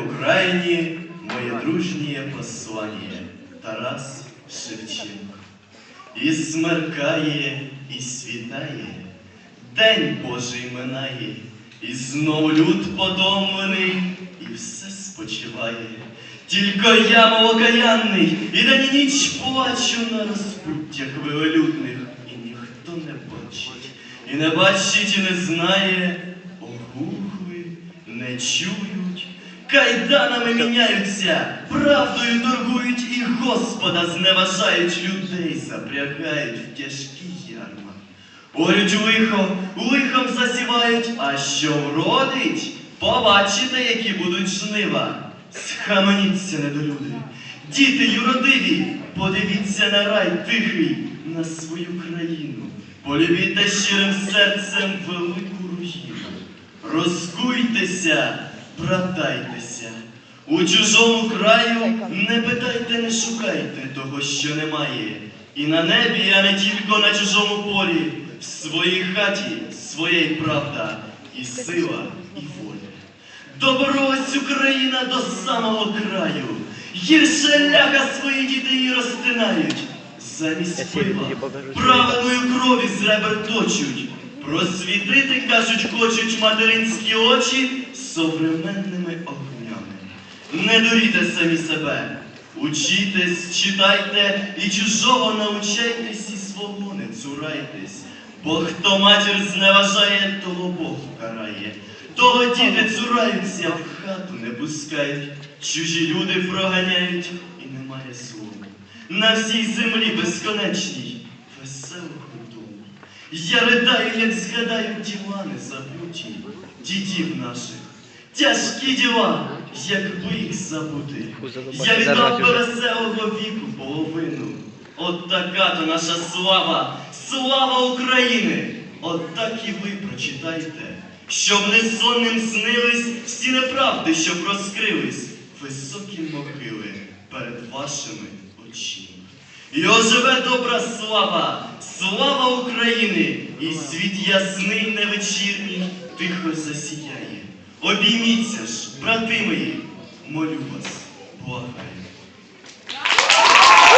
Украине мое дружнее послание Тарас Шевченко. І смеркає, і світає, День Божий минає, і знов люд подомлений, і все спочиває. Тільки я, мов окаянний, і день і ніч плачу на розпуттях велелюдних, і ніхто не бачить, і не бачить, і не знає, огухли, не чують, кайданами міняються, правдою торгують і Господа зневажають, людей запрягають в тяжкі ярма. Орють лихо, лихом засівають, а що вродить, побачите, які будуть жнива. Схаменіться, недолюди, діти юродиві, подивіться на рай тихий, на свою країну. Полюбіте щирим серцем велику руїну. Розкуйтеся, братайтеся. У чужому краю не питайте, не шукайте того, що немає. І на небі, а не тільки на чужому полі, в своїй хаті своя й правда, і сила, і воля. Добрось Україна до самого краю, гірше ляха свої діти її розтинають. Замість пива правильної крові з ребер точуть. Просвітити, кажуть, хочуть материнські очі современними огнями. Не дуріте самі себе, учітесь, читайте і чужого научайтесь, і свого не цурайтесь. Бо хто матір зневажає, того Бог карає. Того діти цураються, в хату не пускають, чужі люди проганяють, і немає слова. На всій землі безконечній, веселого дому. Я ридаю, як згадаю діла незабуті, дідів наших. Тяжкі діла, якби їх забути. Я віддав би веселого віку половину. От така то наша слава, слава України! От так і ви прочитайте, щоб не сонним снились всі неправди, щоб розкрились високі могили перед вашими очима. І оживе добра слава, слава України, і світ ясний невечірній тихо засіяє. Обійміться ж, брати мої, молю вас, благаю.